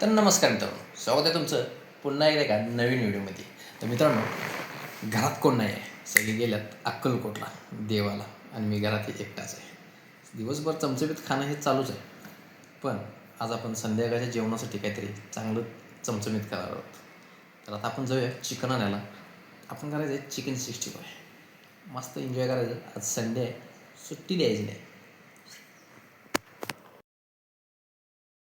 तर नमस्कार मित्रांनो स्वागत आहे तुमचं पुन्हा एकदा एका नवीन व्हिडिओमध्ये. तर मित्रांनो घरात कोण नाही आहे? सगळे गेल्यात अक्कलकोटला देवाला आणि मी घरात एकटाच आहे. दिवसभर चमचमीत खाणं हे चालूच आहे. पण आज आपण संध्याकाळच्या जेवणासाठी काहीतरी चांगलं चमचमीत करणार आहोत. तर आता आपण जाऊया चिकन आणायला. आपण करायचं आहे चिकन सिक्स्टी फाय मस्त एन्जॉय करायचं. आज संडे आहे. सुट्टी द्यायची नाही मोबाईल घ्यायला नको काय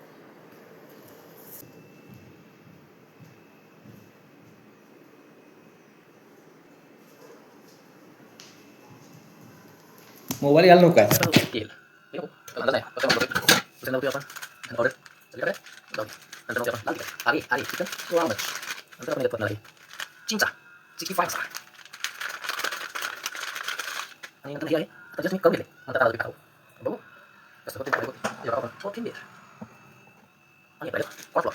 येईल अंदाज आहे कसं म्हणतो दुसऱ्या नव्हती आपण ऑर्डर सगळीकडे जाऊ नंतर मग आपण लाल तिखट आरी आरी चिकन किंवा आंबट नंतर आपण येत आहे चिंचा चिकी फाय मसाला आणि नंतर हे आहे आता जस्ट मी कमी दिले नंतर ताजा खाऊ बघू कसं होते काय होते हे बघा आपण कोथिंबीर आणि पहिले कॉटलॉक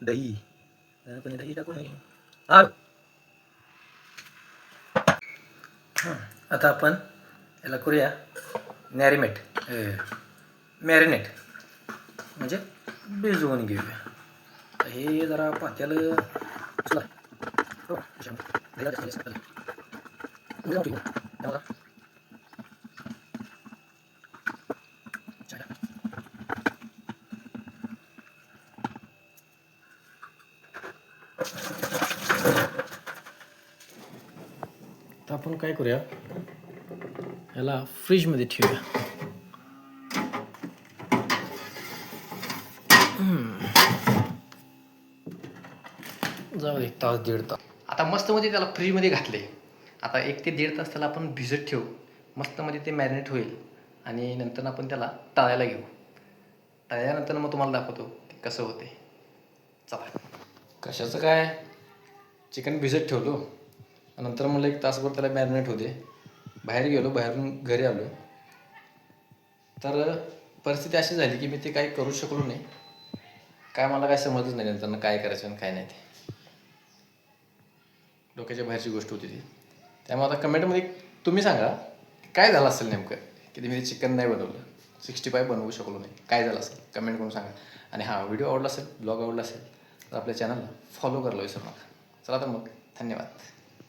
दही आपण दही टाकून हां आता आपण याला करूया नॅरिमेट मॅरिनेट म्हणजे भिजवून घेऊया हे जरा पात्याला चला तर आपण काय करूया? याला फ्रीजमध्ये ठेवूया. जाऊ एक तास दीड तास. आता मस्त मध्ये त्याला फ्रीजमध्ये घातले. आता एक ते दीड तास त्याला आपण भिजत ठेवू. मस्त मध्ये ते मॅरिनेट होईल. आणि नंतर आपण त्याला तळायला घेऊ. तळल्यानंतर मग तुम्हाला दाखवतो ते कसं होते. चला. कशाचं काय? चिकन भिजत ठेवलो. नंतर म्हणलं एक तासभर त्याला मॅरिनेट होते बाहेर गेलो बाहेरून घरी आलो. तर परिस्थिती अशी झाली की मी ते काही करू शकलो नाही. काय मला काय समजच नाही नंतर काय करायचं आणि काय नाही ते. डोक्याच्या बाहेरची गोष्ट होती ती. त्यामुळे आता कमेंटमध्ये तुम्ही सांगा काय झालं असेल नेमकं? की मी ते चिकन नाही बनवलं. सिक्स्टी फाय बनवू शकलो नाही. काय झालं असेल? कमेंट करून सांगा. आणि हा व्हिडिओ आवडला असेल ब्लॉग आवडला असेल तर आपल्या चॅनलला फॉलो करायला विसरू नका चला तर मग धन्यवाद.